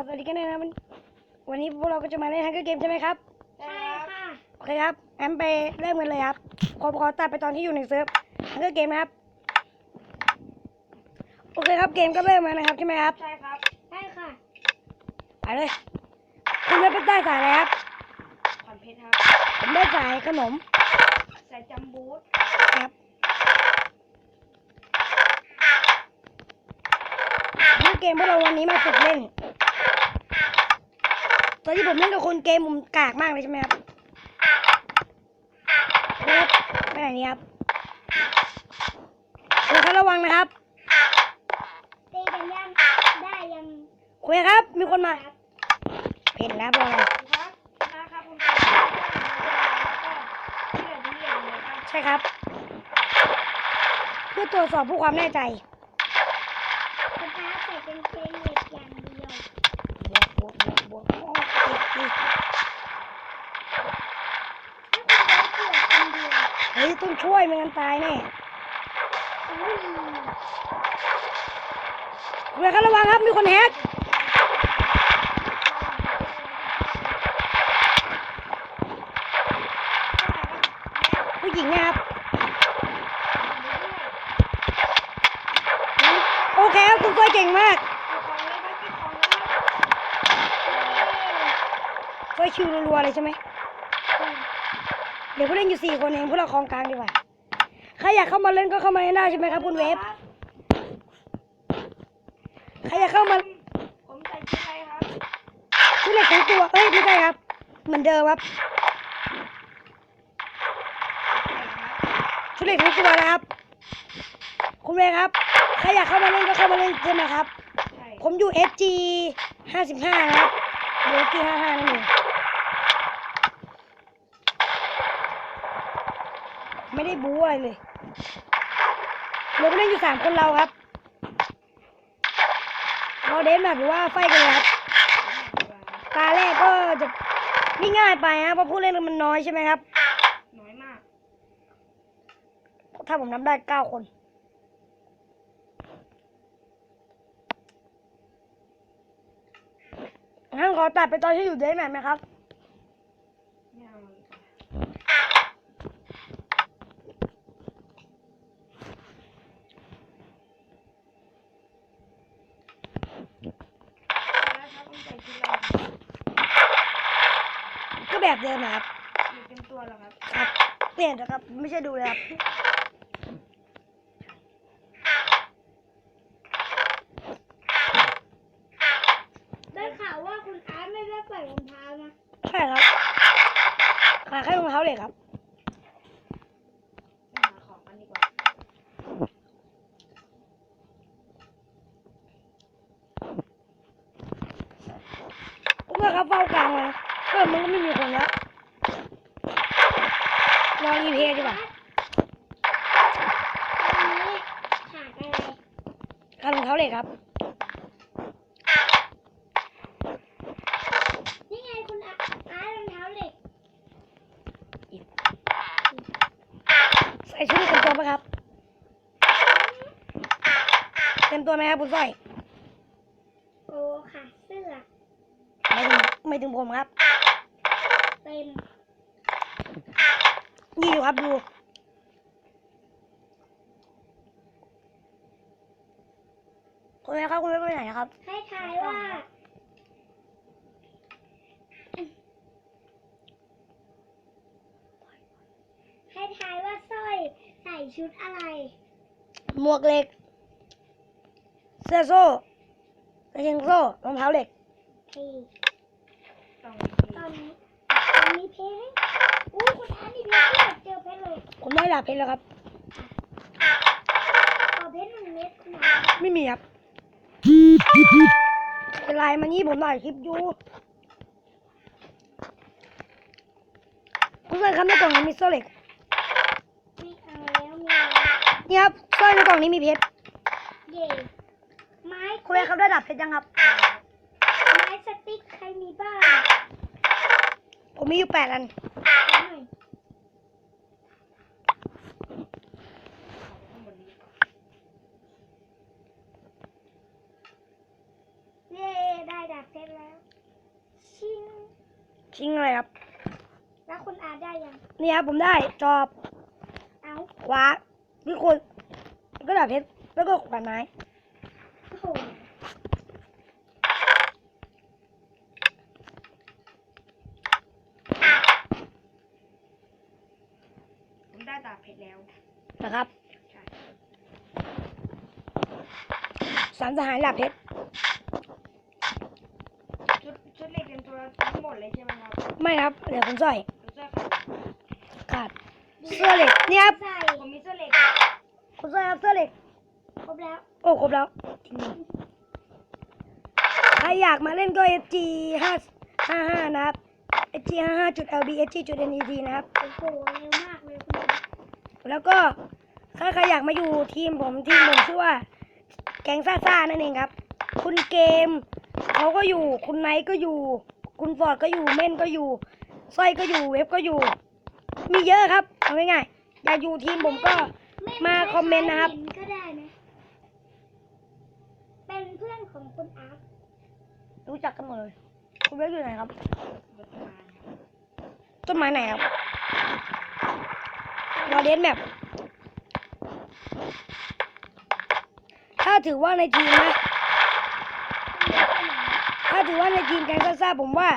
ครับสวัสดีกันนะครับวันวันนี้พวกเราก็จะมาเล่นฮังเกอร์เกมใช่ไหมครับใช่ค่ะโอเคครับงั้นไปเริ่มกันเลยครับขอขอตัดไปตอนที่อยู่ในเซิร์ฟฮังเกอร์เกมนะครับโอเคครับเกมก็เริ่มแล้วนะครับใช่ไหมครับใช่ครับใช่ค่ะไปเลยคุณไม่เป็นได้สายอะไรครับขอนเพชรครับผมได้สายขนมใส่จัมบูทครับนี่เกมพวกเราวันนี้มาฝึกเล่นต อนที่ผมเล่นกับคุณเกมผมกากมากเลยใช่ไหมครับครับไปไหนนี่ครับเดี๋ยครับระวังนะครับตีกันยังได้ยังคุยครับ มีคนมาเห็นแล้วบอกเลยครับนะครับคุณผู้ชมแล้วก็เชื่อที่เรียนเลยครับใช่ครับ เพื่อตรวจสอบผู้ความแน่ใจ คุณท้าใส่กางเกงเหล็กอย่างเดียว บวกบวกบวกบวกโอ้ยนี่ ถ้าคุณได้เกลือคนเดียว เฮ้ย ต้องช่วยไม่งั้นตายแน่อุ้ยคุยครับระวังครับมีคนแฮกผู้หญิงนะครับ โอเคครับคุณช่วยเก่งมากช่วยคิวรัวๆเลยใช่ไหม เดี๋ยวผู้เล่นอยู่สี่คนเองพวกเราคลองกลางดีกว่าใครอยากเข้ามาเล่นก็เข้ามาเล่นได้ใช่ไหมครับคุณเวฟใครอยากเข้ามาผมใส่ชุดอะไรครับชุดเหล็กทั้งตัวเอ้ยไม่ใช่ครับ เหมือนเดิมครับชุดเหล็กทั้งตัวนะครับ คุณเวฟครับใครอยากเข้ามาเล่นก็เข้ามาเล่นใช่ไหมครับใช่ผมอยู่ SG ห้าสิบห้านะครับอยู่ SG ห้าห้านั่นเอง ไม่ได้บู๊อะไรเลยเหลือผู้เล่นอยู่สามคนเราครับเราเดนแบบหรือว่าไฟกันเลยครับตาแรกก็จะไม่ง่ายไปนะเพราะผู้เล่นมันน้อยใช่ไหมครับน้อยมาก ถ้าผมนับได้เก้าคนงั้นขอตัดไปตอนที่อยู่เดนแบบไหมครับ ไม่เอาเลยค่ะแล้วครับต้องใส่ชุดอะไรครับ ก็แบบเดิมนะครับ อยู่ เต็มตัวแล้วครับครับเปลี่ยนนะครับ ไม่ใช่ดูเลยครับได้ข่าวว่าคุณอาร์ตไม่ได้ใส่รองเท้านะใช่ครับขาแค่รองเท้าเหล็กครับไปหาของกันดีกว่าเมื่อเขาเฝ้ากลางมาเพิ่มมันก็ไม่มีคนแล้ว รอรีเพย์ดีกว่าอันนี้ขาดอะไรขารองเท้าเหล็กครับ นี่ไงคุณอาร์ตอาร์ตรองเท้าเหล็ก ใส่ชุดเต็มตัวไหมครับ เต็มตัวไหมครับคุณสร้อยโอ้ค่ะ เสื้อไม่ถึงไม่ถึงผมครับ เต็ม นี่อยู่ครับดูคุณแม่ครับคุณแม่ไปไหนครับ ให้ทายว่า ให้ทายว่าสร้อยใส่ชุดอะไร หมวกเหล็ก เสื้อโซ่กระเชงโซ่รองเท้าเหล็กทีตอนตอน มีเพชรอู้คุณอาร์ตมีเพชรด้วยเจอเพชรเลยผมได้ดาบเพชรแล้วครับ ขอเพชรหนึ่งเม็ดนะไม่มีครับเป็นไรมานี่ผมถ่ายคลิปอยู่คุณแม่ครับในกล่องนี้มีโซ่เหล็กไม่เอาแล้วมีแล้วนี่ครับสร้อยในกล่องนี้มีเพชรเย่ไม้คุณแม่ครับได้ดาบเพชรยังครับ ไม้สติ๊กใครมีบ้าง ผมมีอยู่แปดอัน เย่ได้ดาบเพชรแล้ว ชิง ชิงอะไรครับ แล้วคุณอาได้ยัง นี่ครับผมได้จอบ เอาขวาหรือคนแล้วก็ดาบเพชรแล้วก็ขวานไม้ ผมได้ดาบเพชรแล้วนะครับใช่สามสหายดาบเพชรชุดชุดเหล็กเต็มตัวทั้งหมดเลยใช่ไหมครับ ไม่ครับเดี๋ยวผมใส่เสื้อขาดขาดเสื้อเหล็กนี่ครับใส่ผมมีเสื้อเหล็กคุณใส่ครับเสื้อเหล็กครบแล้ว โอ้ครบแล้วใครอยากมาเล่นก็ SG ห้าห้าห้านะครับ SG ห้าห้าจุด LB SG จุด NET นะครับโอ้โหเร็วมาก แล้วก็ถ้าใครอยากมาอยู่ทีมผมทีมผมชื่อว่า แก๊งซ่าซ่านั่นเองครับ คุณเกมเขาก็อยู่ คุณไนท์ก็อยู่ คุณฟอร์ดก็อยู่เม่นก็อยู่สร้อยก็อยู่เว็บก็อยู่ มีเยอะครับเอาง่ายๆอยากอยู่ทีมผมก็มาคอมเมนต์นะครับห็ก็ได้นะเป็นเพื่อนของคุณอาร์ตรู้จักกันหมดเลย คุณเว็บอยู่ไหนครับบทมาครับต้นไม้ไหนครับ วอลเลนแบบถ้าถือว่าในทีมนะ ถ้าถือว่าในทีมกงซ่าซ่าผมว่า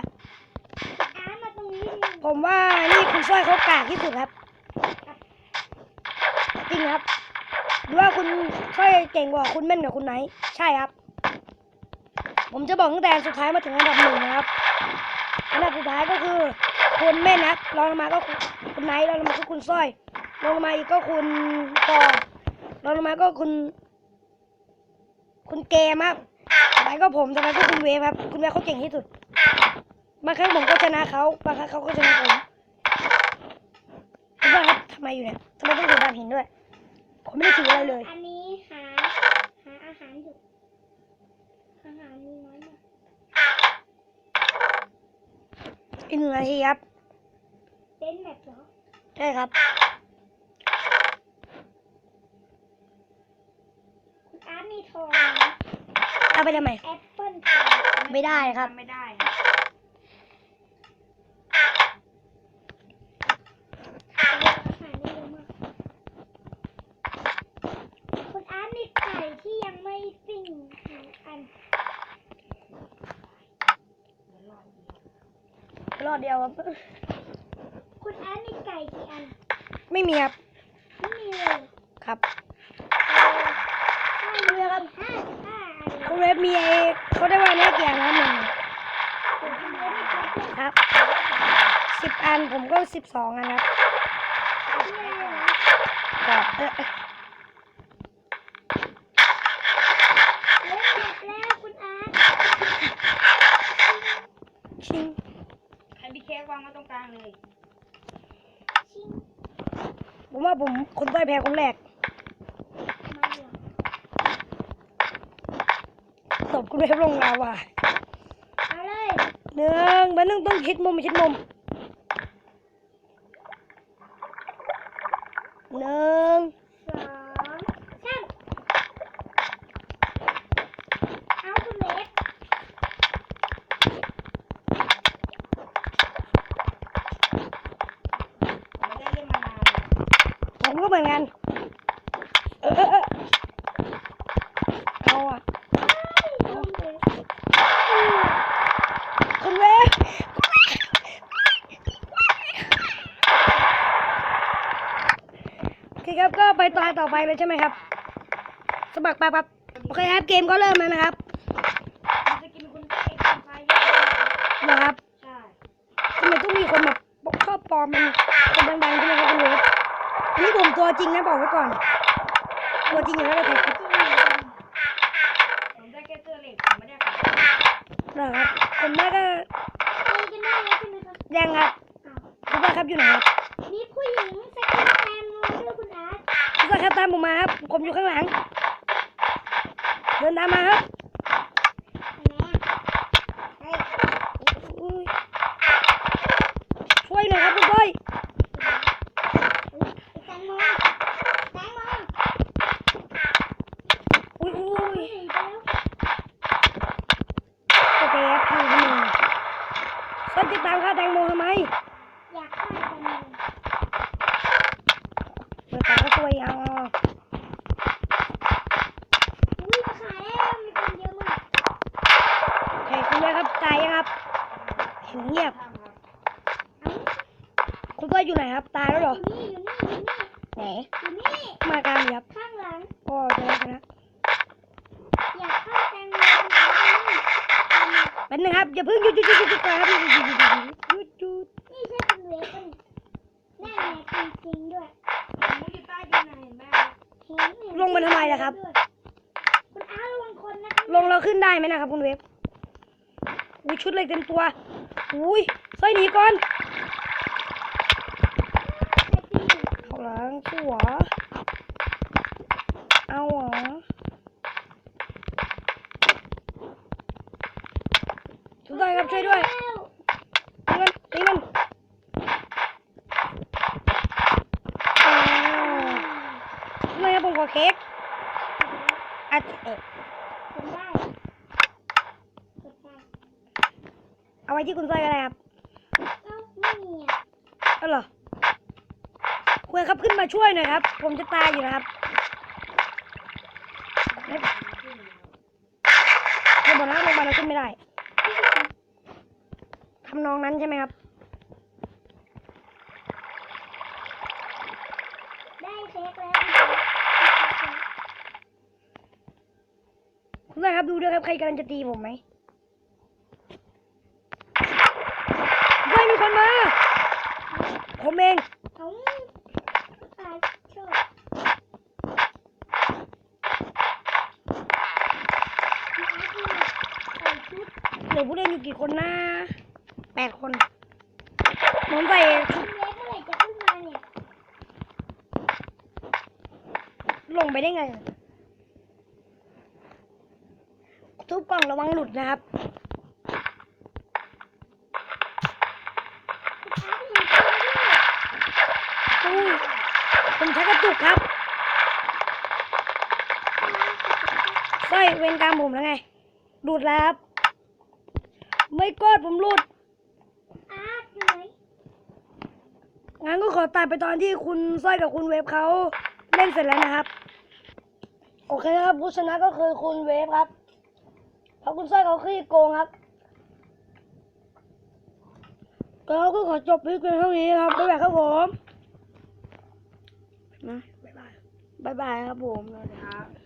ผมว่านี่คุณสร้อยเขากากที่สุดครับ จริงครับหรือว่าคุณสร้อยเก่งกว่าคุณเม่นกับคุณไนท์ใช่ครับ ผมจะบอกตั้งแต่สุดท้ายมาถึงอันดับหนึ่งนะครับ อันดับสุดท้ายก็คือคุณเม่นนะครับรองลงมาก็คุณไนท์รองลงมาก็คุณสร้อย ลงมาอีกก็คุณปอรองลงมาก็คุณ คุณเกมครับต่อไปก็ผมต่อไปก็คุณเวฟครับ คุณเวฟเขาเก่งที่สุด บางครั้งผมก็ชนะเขาบางครั้งเขาก็ชนะผมคุณว่าครับทำไมอยู่เนี่ยทำไมต้องถือดาบหินด้วย ผมไม่ได้ถืออะไรเลย อันนี้หาหาอาหารอยู่อาหารมีน้อยมากอีกหนึ่งนาทีครับเป็นแบบเหรอ ใช่ครับ คุณอาร์ตมีทองเอาไปทำไม แอปเปิ้ลทองไม่ได้ครับทำไม่ได้ครับอาหารนี่เยอะมากคุณอาร์ตมีไก่ที่ยังไม่ปิ้งหนึ่งอันรอดเดียวครับ คุณอาร์ตมีไก่กี่อันไม่มีครับ ไม่มีเลยครับ เออใช่เลยครับห้าสิบห้าอัน คุณ เวฟมีไอเขาได้ว่าเนี้ยกี่อันนะครับหนึ่งครับสิบอันผมก็สิบสองอันครับที่อะไรเหรอครับเออเออเล่นเสร็จแล้วคุณอาชิงให้พี่เค้กวางไว้ตรงกลางเลยชิงผมว่าผมคนต้อยแพ้คนแรก มาเหรอ ตบคุณ เวฟลงลาวาเอาเลยหนึ่งมันนึ่งต้องคิดมุมคิดมุมหนึ่งสามเอาคุณเล็ก ผมไม่ได้เล่นมานานเลย ผมก็เหมือนกัน เออเออเออเอาอะ เอาเลย คุณเวฟโอเคครับก็ไป ตอนต่อไปเลยใช่ไหมครับสมัครไปครับโอเคครับเกมก็เริ่มแล้วนะครับมันจะกินคุณเค้กกินไฟเยอะเลยนะครับนะครับใช่ทำไมต้องมีคนแบบชอบปลอมเป็นคนดังๆใช่ไหมครับคุณเวฟอันนี้ผมตัวจริงนะบอกไว้ก่อน ตัวจริงอยู่แล้วเราถ่ายคลิปผมได้แค่เสื้อเหล็กผมไม่ได้ขานะครับผมได้ก็ตีกันได้แล้วใช่ไหมครับยังครับอ้าวคุณว่าครับอยู่ไหนครับ มีผู้หญิงสกินแทนงอด้วยคุณอาร์ต คุณว่าครับตาม ผมอยู่ข้างหลัง เดินตามมาครับ เห็นไหมเฮ้ย อุ้ยช่วยหน่อยครับคุณก้อย แตงโมแตงโม อุ้ยอุ้ย หนีไปแล้ว โอเคครับพังคนหนึ่งก็ ติดตามค่าแตงโมทำไม อยากฆ่ากันเลย เปิดตาก็ตัวเอา อุ้ยมาขายแล้วมีคนเยอะมาก โอเคคุณด้วยครับตายยังครับเห็นเงียบ ทำครับ เอ้า คุณก้อยอยู่ไหนครับ ตายแล้วเหรอ อยู่นี่อยู่นี่อยู่นี่ ไหน อยู่นี่ มากลางดีครับ ข้างหลัง พ่อจะได้ชนะ อยากฆ่าแตงโมคุณขายนี่เอามา เป็น หยุดหยุดหยุดหยุดหยุดหยุดหยุดหยุดหยุดหยุดหยุดหยุดนี่ใช่เป็นเวฟป่ะนี่นั่นไงจริงด้วยผมอยู่ใต้ดินนะเห็นไหมครับเห็นเห็นลงมาทำไมล่ะครับคุณอาระวังคนนะคะลงเราขึ้นได้ไหมนะครับคุณเวฟอุ้ยชุดเหล็กเต็มตัวอุ้ยสร้อยหนีก่อนไอ้พี่เอาหลังสู้เหรอเอาเหรอช่วยด้วย ครับช่วยด้วยแล้วตีมันตีมันอ่าทำไมครับผมขอเค้กอะเอ๊ะผมได้กดได้เอาไว้ที่คุณสร้อยก็ได้ครับเอ้าไม่มีอะเอาเหรอคุณครับขึ้นมาช่วยหน่อยครับ ผมจะตายอยู่นะครับไม่ไม่บอกนะลงมาเราขึ้นไม่ได้ ทำนองนั้นใช่ไหมครับ ได้เค้กแล้วคุณสร้อยครับดูด้วยครับใครกำลังจะตีผมไหมเฮ้ยมีคนมา ผมเองเขาตายชอบเหลือผู้เล่นอยู่กี่คนนะ ดคนผมใส่ชุดคุณเล็กเมื่อไหร่จะขึ้นมาเนี่ยลงไปได้ไงทุบกล่องระวังหลุดนะครับคุณอาที่เห็นตัวด้วยอุ้ยผมใช้กระจุกครับสร้อยเวรกรรมผมแล้วไงหลุดแล้วครับ ไม่กอดผมหลุด อาอยู่ไหน งั้นก็ข อตัดไปตอนที่คุณสร้อยกับคุณเวฟเขาเล่นเสร็จแล้วนะครับ โอเคครับผู้ชนะก็คือคุณเวฟครับเพราะคุณสร้อยเขาขี้โกงครับก็เราก็ขอจบคลิปเพียงเท่านี้ครับบ๊ายบายครับผมนะบ๊ายบายบ๊ายบายครับผมครับ